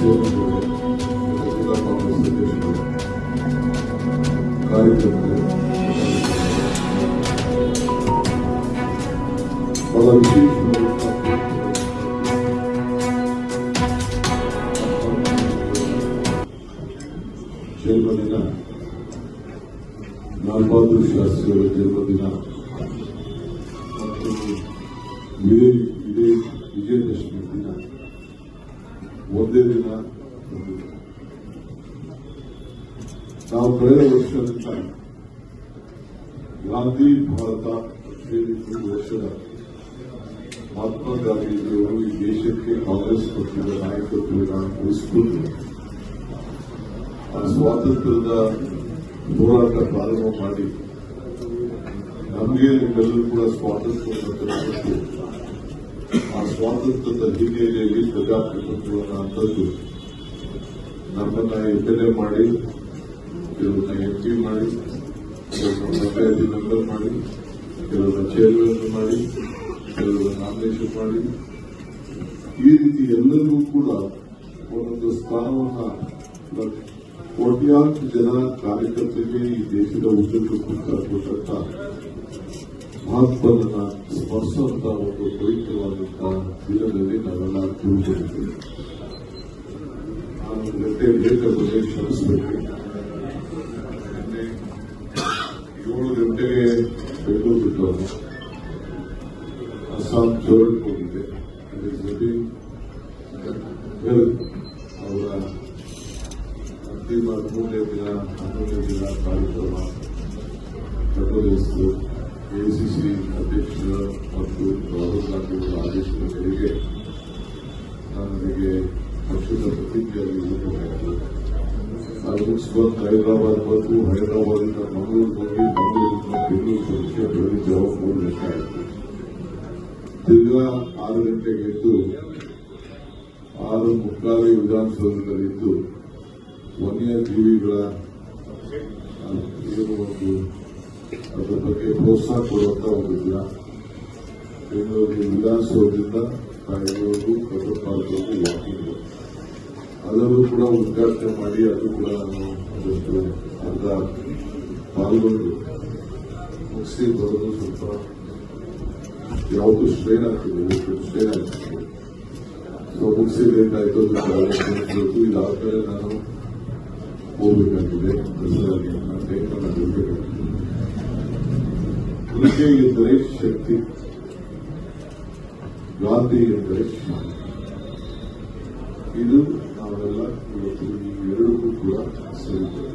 ಎಲ್ಲ ಚೇರ್ಮನ್ಗಳು ಎಲ್ಲ ಜಿಲ್ಲಾ ಕಾಂಗ್ರೆಸ್ ಅಧ್ಯಕ್ಷರು ಕಾರ್ಯಕರ್ತರು ಬಹಳ ವಿಶೇಷವಾದಂಥ ಜನ್ಮದಿನ ಲಾಲ್ ಬಹದ್ದೂರ್ ಶಾಸ್ತ್ರಿಯವರ ಜನ್ಮದಿನ ಮತ್ತು ವಿಜಯ ವಿಜಯ ವಿಜಯದಶಮಿ ದಿನ ಒಂದೇ ದಿನ ಬಂದಿದೆ. ನಾವು ಕಳೆದ ವರ್ಷದಿಂದ ಗಾಂಧಿ ಭಾರತ ಹೇಳಿ ಒಂದು ವರ್ಷದ ಮಹಾತ್ಮ ಗಾಂಧೀಜಿಯವರು ಈ ದೇಶಕ್ಕೆ ಕಾಂಗ್ರೆಸ್ ಪಕ್ಷದ ನಾಯಕತ್ವವನ್ನು ವಹಿಸಿಕೊಂಡು ಆ ಸ್ವಾತಂತ್ರ್ಯದ ಹೋರಾಟ ಪ್ರಾರಂಭ ಮಾಡಿ ನಮಗೆ ನಿಮ್ಮೆಲ್ಲರೂ ಕೂಡ ಸ್ವಾತಂತ್ರ್ಯವನ್ನು ತಂದುಕೊಟ್ಟು ಆ ಸ್ವಾತಂತ್ರ್ಯದ ಹಿನ್ನೆಲೆಯಲ್ಲಿ ಪ್ರಜಾಪ್ರಭುತ್ವವನ್ನು ತಂದು ನಮ್ಮನ್ನ ಎಮ್ಎಲ್ಎ ಮಾಡಿ ಕೆಲವನ್ನ ಎಂ ಪಿ ಮಾಡಿ ಕೆಲವನ್ನ ಪಂಚಾಯತಿ ಮೆಂಬರ್ ಮಾಡಿ ಕೆಲವನ್ನ ಚೇರ್ಮನ್ ಮಾಡಿ ಕೆಲವನ್ನ ನಾಮಿನೇಷನ್ ಮಾಡಿ ಈ ರೀತಿ ಎಲ್ಲರಿಗೂ ಕೂಡ ಒಂದೊಂದು ಸ್ಥಾನವನ್ನ ಕೋಟ್ಯಾಂತರ ಜನ ಕಾರ್ಯಕರ್ತರಿಗೆ ಈ ದೇಶದ ಉದ್ಯೋಗ ಕೊಟ್ಟಂತ ಮಹತ್ವದ ಸ್ಪರ್ಶವಂತ ಒಂದು ಪವಿತ್ರವಾದಂತಹ ದಿನದಲ್ಲಿ ನಾವೆಲ್ಲ ತಿಳ್ಕೊಂಡಿದ್ದೇವೆ ನಾನು ಗಂಟೆ ಲೇಖ ಬಗ್ಗೆ ಅಸ್ಸಾಂ ಜೋರ್ಡ್ ಹೋಗಿದ್ದೆ ಅದ್ರ ಜೊತೆ ಅವರ ಅಂತಿಮ ಮೂರನೇ ದಿನ ಹನ್ನೊಂದನೇ ದಿನ ಕಾರ್ಯಕ್ರಮ ನಡೆಯಿತು ಎಸಿಸಿ ಅಧ್ಯಕ್ಷರ ಮತ್ತು ರಾಹುಲ್ ಗಾಂಧಿ ಅವರ ಆದೇಶದ ಮೇರೆಗೆ ನನಗೆ ಪಕ್ಷದ ಪ್ರತಿನಿಧಿಯಾಗಿ ಹೋಗಬೇಕಾಯಿತು ಅದು ಮುಗಿಸ್ಕೊಂಡು ಹೈದರಾಬಾದ್ ಬಂದು ಹೈದರಾಬಾದಿಂದ ಮಂಗಳೂರು ಹೋಗಿ ಆರು ಗಂಟೆಗೆ ಆರು ಮುಕ್ಕಾಲು ವಿಧಾನಸೌಧದಲ್ಲಿದ್ದು ವನ್ಯಜೀವಿಗಳ ಏನು ಒಂದು ಅದರ ಬಗ್ಗೆ ಪ್ರೋತ್ಸಾಹ ಕೊಡುವಂತ ಒಂದು ದಿನ. ಬೆಂಗಳೂರು ವಿಧಾನಸೌಧದಿಂದ ಬೆಂಗಳೂರು ಕಟ್ಟಪಾಲದಲ್ಲಿ ವಾಕಿಂಗ್ ಅದನ್ನು ಕೂಡ ಉದ್ಘಾಟನೆ ಮಾಡಿ, ಅದು ಕೂಡ ನಾನು ಅದಷ್ಟು ಅರ್ಧ ಪಾಲ್ಗೊಂಡು ಮುಗಿಸಿ ಬರೋದು ಸ್ವಲ್ಪ ಯಾವುದು ಸ್ಟ್ರೈನ್ ಆಗ್ತಿದೆ ಸ್ಟ್ರೈನ್ ಆಗ್ತಿದೆ ಸೊ ಮುಗಿಸಿ ಲೇಟ್ ಆಯ್ತು ಅದು ಇದಾದ್ಮೇಲೆ ನಾನು ಹೋಗಬೇಕಾಗಿದೆ ದಸರಾಗೆ ನಾನು ಟೈಮನ್ನು ಎಂದರೆ ಶಕ್ತಿ ಗಾಂಧಿ ಎಂದರೆ ಶಾಂತಿ ಇದು ನಾವೆಲ್ಲ ಇವತ್ತು ಈ ಎರಡಕ್ಕೂ ಕೂಡ ಸೇರುತ್ತದೆ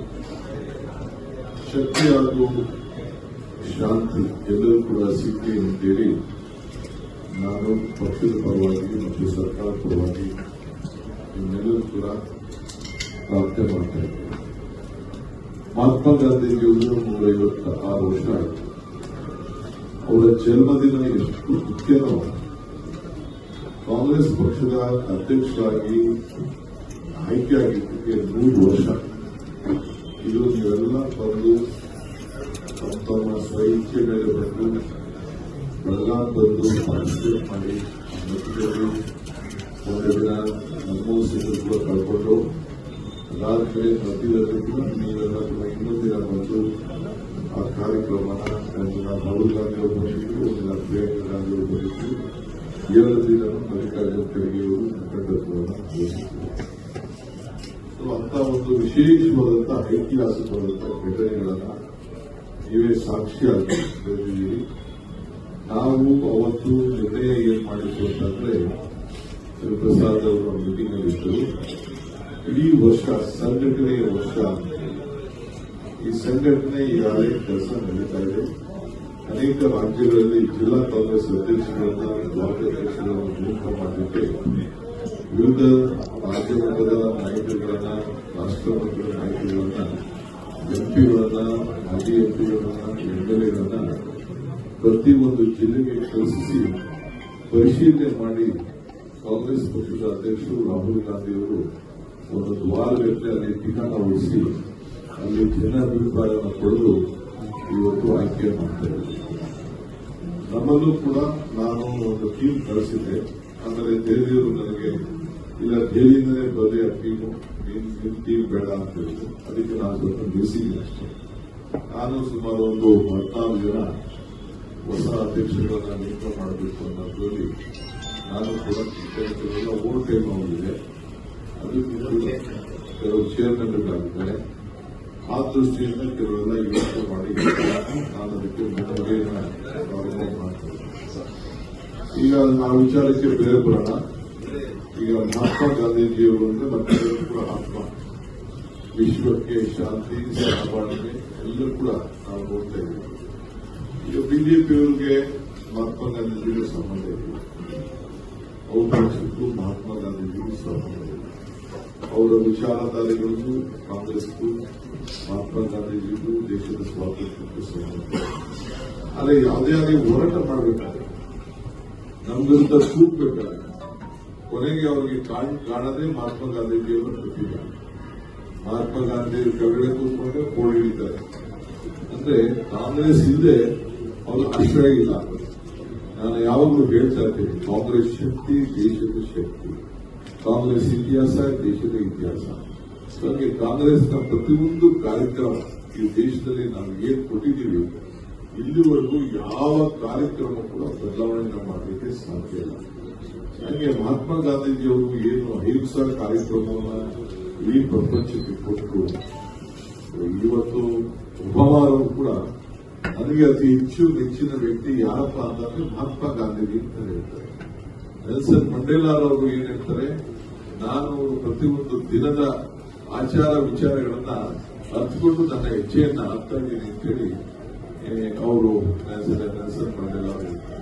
ಶಕ್ತಿ ಹಾಗೂ ಶಾಂತಿ ಎಲ್ಲರೂ ಕೂಡ ಸಿಕ್ಕಿ ಅಂತೇಳಿ ನಾನು ಪಕ್ಷದ ಪರವಾಗಿ ಮತ್ತು ಸರ್ಕಾರ ಪರವಾಗಿ ನಿಮ್ಮೆಲ್ಲರೂ ಕೂಡ ಪ್ರಾರ್ಥನೆ ಮಾಡ್ತಾ ಇದ್ದೇನೆ ಮಹಾತ್ಮ ಗಾಂಧೀಜಿಯವರು ನೂರೈವತ್ತ ಆರು ವರ್ಷ ಆಯಿತು. ಅವರ ಜನ್ಮದಿನ ಎಷ್ಟು ಮುಖ್ಯನೋ, ಕಾಂಗ್ರೆಸ್ ಪಕ್ಷದ ಅಧ್ಯಕ್ಷರಾಗಿ ಆಯ್ಕೆಯಾಗಿದ್ದಕ್ಕೆ ನೂರು ವರ್ಷ. ಇದು ನೀವೆಲ್ಲ ಬಂದು ತಮ್ಮ ಸ್ವಇಚ್ಛೆ ಮೇಲೆ ಬಂದು ಬೆಳಗಾಂ ಬಂದು ಮಾಡಿ ಮಧ್ಯದಲ್ಲಿ ಒಂದು ದಿನ ಮನಮೋಹನ್ ಸಿಂಗ್ ಕೂಡ ಕಳ್ಕೊಂಡು ಮಧ್ಯದಲ್ಲಿ ಕೂಡ ನೀವೆಲ್ಲ ಕೂಡ ಬಂದು ಆ ದಿನ ರಾಹುಲ್ ಗಾಂಧಿ ಅವರು ಬಂದಿದ್ರು ಒಂದು ದಿನ ಪ್ರಿಯಾಂಕಾ ಗಾಂಧಿ ಸೊ ಒಂದು ವಿಶೇಷವಾದಂತಹ ಐತಿಹಾಸಿಕವಾದಂತಹ ಘಟನೆಗಳನ್ನ ನೀವೇ ಸಾಕ್ಷಿಯಾಗಿದ್ದೀರಿ ನಾವು ಅವತ್ತು ನಿರ್ಣಯ ಏನ್ ಮಾಡಿದ್ರು ಅಂತಂದ್ರೆ ಪ್ರಸಾದ್ ಅವರು ಮೀಟಿಂಗ್ ಅಲ್ಲಿ ಇದ್ದರು ಇಡೀ ವರ್ಷ, ಸಂಘಟನೆಯ ವರ್ಷ ಈ ಸಂಘಟನೆ ಈಗಾಗಲೇ ಕೆಲಸ ನಡೀತಾ ಇದೆ. ಅನೇಕ ರಾಜ್ಯಗಳಲ್ಲಿ ಜಿಲ್ಲಾ ಕಾಂಗ್ರೆಸ್ ಅಧ್ಯಕ್ಷರನ್ನ ಬ್ಲಾಕ್ ಅಧ್ಯಕ್ಷರನ್ನು ನೇಮಕ ಮಾಡಲಿಕ್ಕೆ ವಿವಿಧ ರಾಜ್ಯ ಮಟ್ಟದ ನಾಯಕರುಗಳನ್ನ ರಾಷ್ಟ್ರ ಮಟ್ಟದ ನಾಯಕರುಗಳನ್ನ ಎಂಪಿಗಳನ್ನ ಮಾಜಿ ಎಂಪಿಗಳನ್ನ ಎಂಎಲ್ಎಗಳನ್ನ ಪ್ರತಿಯೊಂದು ಕಳಿಸಿ ಪರಿಶೀಲನೆ ಮಾಡಿ ಕಾಂಗ್ರೆಸ್ ಪಕ್ಷದ ಅಧ್ಯಕ್ಷರು ರಾಹುಲ್ ಗಾಂಧಿಯವರು ಒಂದು ವಾರಗಟ್ಟಲೆ ಅಲ್ಲಿ ಠಿಕಾಣ ಉಳಿಸಿ, ಅಲ್ಲಿ ಜನ ಅಭಿಪ್ರಾಯವನ್ನು ಪಡೆದು ಇವತ್ತು ಆಯ್ಕೆ ಮಾಡ್ತಾರೆ ನಮ್ಮಲ್ಲೂ ಕೂಡ ನಾನು ಒಂದು ಟೀಮ್ ಕಳಿಸಿದ್ದೆ ಅಂದರೆ ದೇವಿಯವರು ನನಗೆ, ಇಲ್ಲ ದೇವಿಯಿಂದಲೇ ಬರಲಿ ಆ ಟೀಮು ನಿಮ್ ಟೀಮ್ ಬೇಡ ಅಂತ ಹೇಳಿದ್ರು. ಅದಕ್ಕೆ ನಾನು ನಿಲ್ಲಿಸಿದ್ದೀನಿ ಅಷ್ಟೇ. ನಾನು ಸುಮಾರು ಒಂದು ಹದಿನಾರು ಜನ ಹೊಸ ಅಧ್ಯಕ್ಷರುಗಳನ್ನ ನೇಮಕ ಮಾಡಬೇಕು ಅನ್ನೋದ್ರಲ್ಲಿ ನಾನು ಕೂಡ ಕೆಲವೆಲ್ಲ ಓವರ್ ಟೈಮ್ ಆಗಿದೆ ಅದಕ್ಕೆ ಕೆಲವು ಚೇರ್ಮನ್ಗಳಾಗಿದ್ದಾರೆ ಆ ದೃಷ್ಟಿಯಿಂದ ಕೆಲವೆಲ್ಲ ಯೋಚನೆ ಮಾಡಿ ನಾನು ಅದಕ್ಕೆ ಮಾಡ್ತೇನೆ. ಈಗ ನಾನು ವಿಚಾರಕ್ಕೆ ಬೇರೆ ಬರೋಣ. ಈಗ ಮಹಾತ್ಮ ಗಾಂಧೀಜಿಯವರು ಅಂದ್ರೆ ಮತ್ತೆ ಕೂಡ ಆತ್ಮ. ವಿಶ್ವಕ್ಕೆ ಶಾಂತಿ, ಸಹಬಾಳ್ವೆ, ಎಲ್ಲರೂ ಕೂಡ ನಾವು ನೋಡ್ತಾ ಇದ್ದೀವಿ. ಈಗ ಬಿಜೆಪಿಯವರಿಗೆ ಮಹಾತ್ಮ ಗಾಂಧೀಜಿಗೆ ಸಂಬಂಧ ಇದೆ ಅವ್ರ ಪಕ್ಷಕ್ಕೂ ಮಹಾತ್ಮ ಗಾಂಧೀಜಿಗೂ ಸಂಬಂಧ ಇದೆ ಅವರ ವಿಚಾರಧಾರೆಗಳಿಗೂ ಕಾಂಗ್ರೆಸ್ಗೂ ಮಹಾತ್ಮ ಗಾಂಧೀಜಿಗೂ ದೇಶದ ಸ್ವಾತಂತ್ರ್ಯಕ್ಕೂ ಸಂಬಂಧ ಇದೆ. ಆದರೆ ಯಾವುದೇ ಆಗಲಿ ಹೋರಾಟ ಮಾಡಬೇಕಾದ್ರೆ ನಮ್ಮ ವಿರುದ್ಧ ಕೂಗ್ಬೇಕಾದ್ರೆ ಕೊನೆಗೆ ಅವರಿಗೆ ಕಾಣ್, ಕಾಣದೆ ಮಹಾತ್ಮ ಗಾಂಧೀಜಿಯವರು ಕೊಟ್ಟಿದ್ದಾರೆ ಮಹಾತ್ಮ ಗಾಂಧಿ ಕೆಳಗಡೆ ಕೂತ್ಕೊಂಡ್ರೆ ಕೋಳಿ ಹಿಡಿತಾರೆ. ಅಂದ್ರೆ ಕಾಂಗ್ರೆಸ್ ಇಲ್ಲದೆ ಅವರು ಆಶ್ರಯ ಇಲ್ಲ. ನಾನು ಯಾವಾಗಲೂ ಹೇಳ್ತಾ ಇರ್ತೇನೆ, ಕಾಂಗ್ರೆಸ್ ಶಕ್ತಿ, ದೇಶದ ಶಕ್ತಿ. ಕಾಂಗ್ರೆಸ್ ಇತಿಹಾಸ, ದೇಶದ ಇತಿಹಾಸ. ಹಾಗೆ ಕಾಂಗ್ರೆಸ್ನ ಪ್ರತಿಯೊಂದು ಕಾರ್ಯಕ್ರಮ ಈ ದೇಶದಲ್ಲಿ ನಾವು ಏನ್ ಕೊಟ್ಟಿದ್ದೀವಿ, ಇಲ್ಲಿವರೆಗೂ ಯಾವ ಕಾರ್ಯಕ್ರಮ ಕೂಡ ಬದಲಾವಣೆಯನ್ನು ಮಾಡಲಿಕ್ಕೆ ಸಾಧ್ಯ ಇಲ್ಲ. ಹಾಗೆ ಮಹಾತ್ಮ ಗಾಂಧೀಜಿಯವರು ಏನು ಅಹಿಂಸಾ ಕಾರ್ಯಕ್ರಮವನ್ನು ಇಡೀ ಪ್ರಪಂಚಕ್ಕೆ ಕೊಟ್ಟು ಇವತ್ತು ಒಬ್ಬಾಮರು ಕೂಡ ನನಗೆ ಅತಿ ಹೆಚ್ಚು ನೆಚ್ಚಿನ ವ್ಯಕ್ತಿ ಯಾರಪ್ಪ ಅಂತಂದ್ರೆ ಮಹಾತ್ಮ ಗಾಂಧೀಜಿ ಅಂತ ಹೇಳ್ತಾರೆ. ನೆಲ್ಸನ್ ಮಂಡೇಲಾರವರು ಏನ್ ಹೇಳ್ತಾರೆ? ನಾನು ಪ್ರತಿಯೊಂದು ದಿನದ ಆಚಾರ ವಿಚಾರಗಳನ್ನ ಅರ್ಥಕೊಂಡು ನನ್ನ ಹೆಜ್ಜೆಯನ್ನ ಹಾಕ್ತಾ ಇದ್ದೀನಿ ಅಂತೇಳಿ ಅವರು ನೆಲ್ಸನ್ ಮಂಡೇಲಾ ಅವರು ಹೇಳ್ತಾರೆ.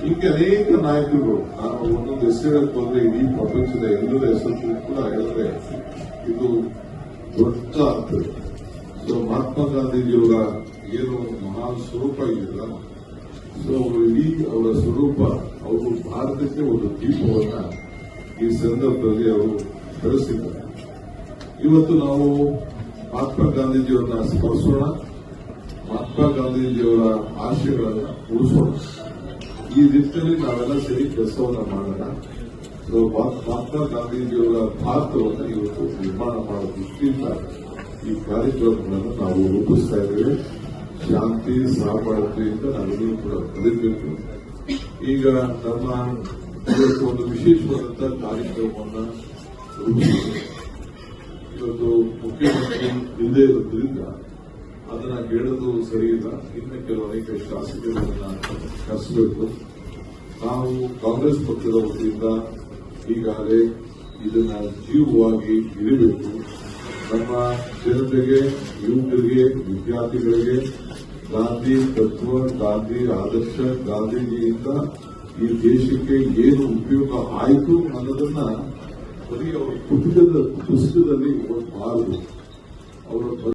ಹೀಗೆ ಅನೇಕ ನಾಯಕರು ನಾನು ಒಂದೊಂದು ಹೆಸರು ಹೇಳಕ್ ಹೋದ್ರೆ ಇಡೀ ಪ್ರಪಂಚದ ಎಲ್ಲರ ಹೆಸರು ಕೂಡ ಹೇಳಿದ್ರೆ ಇದು ದೊಡ್ಡ ಆಗ್ತದೆ ಸೊ ಮಹಾತ್ಮ ಗಾಂಧೀಜಿಯವರ ಏನು ಮಹಾ ಸ್ವರೂಪ ಇದೆಯಲ್ಲ? ಸೊ ಇಡೀ ಅವರ ಸ್ವರೂಪ, ಅವರು ಭಾರತಕ್ಕೆ ಒಂದು ದೀಪವನ್ನ ಈ ಸಂದರ್ಭದಲ್ಲಿ ಅವರು ಬೆಳೆಸಿದ್ದಾರೆ. ಇವತ್ತು ನಾವು ಮಹಾತ್ಮ ಗಾಂಧೀಜಿಯವರನ್ನ ಸ್ಮರಿಸೋಣ. ಮಹಾತ್ಮ ಗಾಂಧೀಜಿಯವರ ಆಶಯಗಳನ್ನ ಉಳಿಸೋಣ. ಈ ನಿಟ್ಟಿನಲ್ಲಿ ನಾವೆಲ್ಲ ಸರಿ ಕೆಲಸವನ್ನ ಮಾಡೋಣ. ಸೊ ಮಹಾತ್ಮ ಗಾಂಧೀಜಿಯವರ ಭಾರತವನ್ನು ಇವತ್ತು ನಿರ್ಮಾಣ ಮಾಡೋ ದೃಷ್ಟಿಯಿಂದ ಈ ಕಾರ್ಯಕ್ರಮಗಳನ್ನು ನಾವು ರೂಪಿಸ್ತಾ ಇದ್ದೇವೆ. ಶಾಂತಿ ಸಹಬಾಳ್ವೆಯಿಂದ ನಾವೆಲ್ಲರೂ ಕೂಡ ಕಲಿಬೇಕು ಈಗ ನಮ್ಮ ಒಂದು ವಿಶೇಷವಾದಂತಹ ಕಾರ್ಯಕ್ರಮವನ್ನು ಇವತ್ತು ಮುಖ್ಯಮಂತ್ರಿ ಇಲ್ಲದೆ ಇರೋದ್ರಿಂದ ಅದನ್ನ ಹೇಳೋದು ಸರಿ ಇಲ್ಲ ಇನ್ನು ಕೆಲವು ಅನೇಕ ಶಾಸಕರನ್ನ ಕರೆಸಬೇಕು. ನಾವು ಕಾಂಗ್ರೆಸ್ ಪಕ್ಷದ ವತಿಯಿಂದ ಈಗಾಗಲೇ ಇದನ್ನ ಜೀವವಾಗಿ ಇರಬೇಕು. ನಮ್ಮ ಜನತೆಗೆ, ಯುವಕರಿಗೆ, ವಿದ್ಯಾರ್ಥಿಗಳಿಗೆ ಗಾಂಧಿ ತತ್ವ, ಗಾಂಧಿ ಆದರ್ಶ, ಗಾಂಧೀಜಿಯಿಂದ ಈ ದೇಶಕ್ಕೆ ಏನು ಉಪಯೋಗ ಆಯಿತು ಅನ್ನೋದನ್ನ ಬರೀ ಅವರ ಕುಟುಂಬದ ಪುಸ್ತಕದಲ್ಲಿ ಓದಬಾರದು ಅವರ